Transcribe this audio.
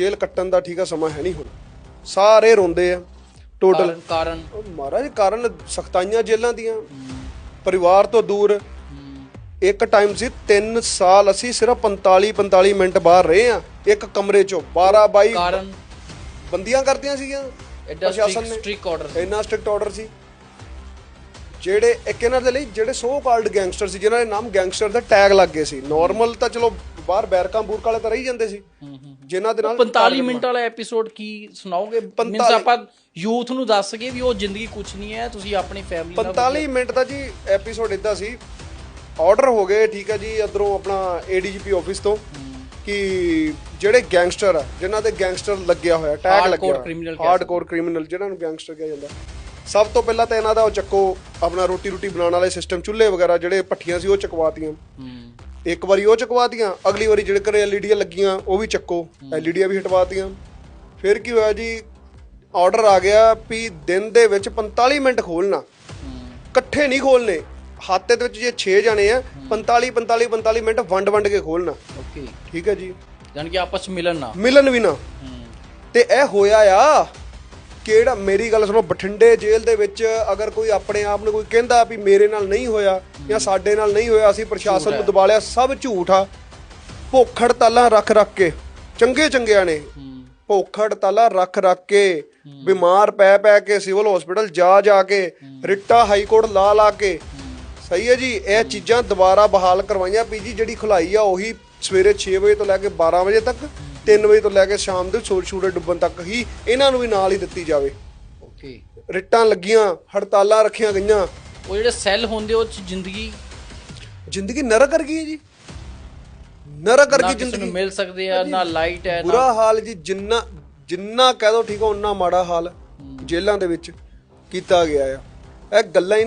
ਜੇਲ੍ਹ ਕੱਟਣ ਦਾ ਠੀਕ ਸਮਾਂ ਹੈ ਨਹੀਂ ਹੁਣ। ਸਾਰੇ ਰੋਂਦੇ ਆ ਟੋਟਲ ਕਾਰਨ ਮਹਾਰਾਜ ਕਾਰਨ ਸਖਤਾਈਆਂ ਜੇਲ੍ਹਾਂ ਦੀਆਂ। ਪਰਿਵਾਰ ਤੋਂ ਦੂਰ। ਇੱਕ ਟਾਈਮ ਸੀ 3 ਸਾਲ ਅਸੀਂ ਸਿਰਫ 45 45 ਮਿੰਟ ਬਾਹਰ ਰਹੇ ਆ ਇੱਕ ਕਮਰੇ ਚੋਂ। 12 22 ਕਾਰਨ? ਬੰਦੀਆਂ ਕਰਦੀਆਂ ਸੀਗੀਆਂ ਐਡਾ ਪ੍ਰਸ਼ਾਸਨ ਨੇ। ਸਟ੍ਰਿਕ ਆਰਡਰ ਇੰਨਾ ਸਟ੍ਰਿਕਟ ਆਰਡਰ ਸੀ। ਜਿਹੜੇ ਇੱਕ ਇਹਨਾਂ ਦੇ ਲਈ ਜਿਹੜੇ ਸੋ ਕਾਲਡ ਗੈਂਗਸਟਰ ਸੀ ਜਿਨ੍ਹਾਂ ਦੇ ਨਾਮ ਗੈਂਗਸਟਰ ਦਾ ਟੈਗ ਲੱਗ ਗਏ ਸੀ। ਨਾਰਮਲ ਤਾਂ ਚਲੋ ਬਾਹਰ ਬੈਰਕਾਂ ਬੂਰਕ ਵਾਲੇ ਤਾਂ ਰਹੀ ਜਾਂਦੇ ਸੀ। ਜਿਨ੍ਹਾਂ ਦੇ ਨਾਲ 45 ਮਿੰਟ ਵਾਲਾ ਐਪੀਸੋਡ ਕੀ ਸੁਣਾਓਗੇ? ਮੀਨਸ ਆਪਾਂ ਯੂਥ ਨੂੰ ਦੱਸ ਕੇ ਵੀ ਉਹ ਜ਼ਿੰਦਗੀ ਕੁਝ ਨਹੀਂ ਹੈ ਤੁਸੀਂ ਆਪਣੀ ਫੈਮਿਲੀ ਨਾਲ 45 ਮਿੰਟ ਦਾ ਜੀ ਐਪੀਸੋਡ ਇਦਾਂ ਸੀ। ਆਰਡਰ ਹੋ ਗਏ ਠੀਕ ਹੈ ਜੀ ਇਧਰੋਂ ਆਪਣਾ ਏਡੀਜੀਪੀ ਆਫਿਸ ਤੋਂ ਕਿ ਜਿਹੜੇ ਗੈਂਗਸਟਰ ਆ ਜਿਨ੍ਹਾਂ ਦੇ ਗੈਂਗਸਟਰ ਲੱਗਿਆ ਹੋਇਆ ਟੈਗ ਲੱਗਿਆ ਹਾਰਡਕੋਰ ਕ੍ਰਿਮੀਨਲ ਜਿਹਨਾਂ ਨੂੰ ਗੈਂਗਸਟਰ ਕਿਹਾ ਜਾਂਦਾ। ਸਭ ਤੋਂ ਪਹਿਲਾਂ ਤਾਂ ਇਹਨਾਂ ਦਾ ਉਹ ਚੱਕੋ ਆਪਣਾ ਰੋਟੀ ਰੋਟੀ ਬਣਾਉਣ ਵਾਲੇ ਸਿਸਟਮ ਚੁੱਲ੍ਹੇ ਵਗੈਰਾ ਜਿਹੜੇ ਭੱਠੀਆਂ ਸੀ ਉਹ ਚਕਵਾਤੀਆਂ। ਹੂੰ। ਇੱਕ ਵਾਰੀ ਉਹ ਚਕਵਾਤੀਆਂ ਅਗਲੀ ਵਾਰੀ ਜਿਹੜੇ ਘਰੇ ਐਲਈਡੀਆਂ ਲੱਗੀਆਂ ਉਹ ਵੀ ਚੱਕੋ। ਐਲਈਡੀਆਂ ਵੀ ਹਟਵਾਤੀਆਂ ਫਿਰ ਕੀ ਹੋਇਆ ਜੀ? ਆਰਡਰ ਆ ਗਿਆ ਵੀ ਦਿਨ ਦੇ ਵਿੱਚ 45 ਮਿੰਟ ਖੋਲਣਾ ਇਕੱਠੇ ਨਹੀਂ ਖੋਲਨੇ ਹਾਤੇ ਦੇ ਵਿੱਚ ਜੇ 6 ਜਾਣੇ ਆ 45 45 45 ਮਿੰਟ ਵੰਡ ਵੰਡ ਕੇ ਖੋਲਣਾ ਓਕੇ। ਠੀਕ ਹੈ ਜੀ? ਜਾਨ ਕਿ ਆਪਸ ਮਿਲਣ ਨਾ। ਮਿਲਣ ਵੀ ਨਾ। ਤੇ ਇਹ ਹੋਇਆ ਆ ਕਿਹੜਾ ਮੇਰੀ ਗੱਲ ਸੁਣੋ ਬਠਿੰਡੇ ਜੇਲ੍ਹ ਦੇ ਵਿੱਚ ਅਗਰ ਕੋਈ ਆਪਣੇ ਆਪ ਨੂੰ ਕੋਈ ਕਹਿੰਦਾ ਵੀ ਮੇਰੇ ਨਾਲ ਨਹੀਂ ਹੋਇਆ ਜਾਂ ਸਾਡੇ ਨਾਲ ਨਹੀਂ ਹੋਇਆ ਅਸੀਂ ਪ੍ਰਸ਼ਾਸਨ ਨੂੰ ਦਬਾ ਲਿਆ ਸਭ ਝੂਠ ਆ। ਭੁੱਖ ਹੜਤਾਲਾਂ ਰੱਖ ਰੱਖ ਕੇ ਚੰਗੇ ਚੰਗਿਆਂ ਨੇ। ਭੁੱਖ ਹੜਤਾਲਾਂ ਰੱਖ ਰੱਖ ਕੇ ਬਿਮਾਰ ਪੈ ਪੈ ਕੇ ਸਿਵਲ ਹਸਪੀਟਲ ਜਾ ਜਾ ਕੇ ਰਿੱਟਾ ਹਾਈ ਕੋਰਟ ਲਾ ਲਾ ਕੇ। ਸਹੀ ਹੈ ਜੀ ਇਹ ਚੀਜ਼ਾਂ ਦੁਬਾਰਾ ਬਹਾਲ ਕਰਵਾਈਆਂ ਵੀ ਜੀ ਜਿਹੜੀ ਖੁਲਾਈ ਆ ਉਹੀ ਸਵੇਰੇ 6 ਵਜੇ ਤੋਂ ਲੈ ਕੇ 12 ਵਜੇ ਤੱਕ। 3 ਵਜੇ ਤੋਂ ਲੈ ਕੇ ਸ਼ਾਮ ਦੇ ਸੂਰਜ ਸੂਰਜ ਡੁੱਬਣ ਤੱਕ ਹੀ ਇਹਨਾਂ ਨੂੰ ਵੀ ਨਾਲ ਹੀ ਦਿੱਤੀ ਜਾਵੇ। ਓਕੇ ਰਿੱਟਾਂ ਲੱਗੀਆਂ ਹੜਤਾਲਾਂ ਰੱਖੀਆਂ ਗਈਆਂ। ਉਹ ਜਿਹੜੇ ਸੈੱਲ ਹੁੰਦੇ ਉਹ ਚ ਜ਼ਿੰਦਗੀ ਜ਼ਿੰਦਗੀ ਨਰਕ ਕਰ ਗਈ ਹੈ ਜੀ। ਨਰਕ ਗਈ ਕਿਸੇ ਨੂੰ ਜ਼ਿੰਦਗੀ। ਮਿਲ ਸਕਦੇ ਆ ਨਾ ਲਾਈਟ ਹੈ ਨਾ ਬੁਰਾ ਹਾਲ ਜੀ ਜਿੰਨਾ ਜਿੰਨਾ ਕਹਿ ਦੋ ਠੀਕ ਆ ਉਨਾ ਮਾੜਾ ਹਾਲ ਜੇਲ੍ਹਾਂ ਦੇ ਵਿੱਚ ਕੀਤਾ ਗਿਆ ਆ। ਇਹ ਗੱਲਾਂ ਹੀ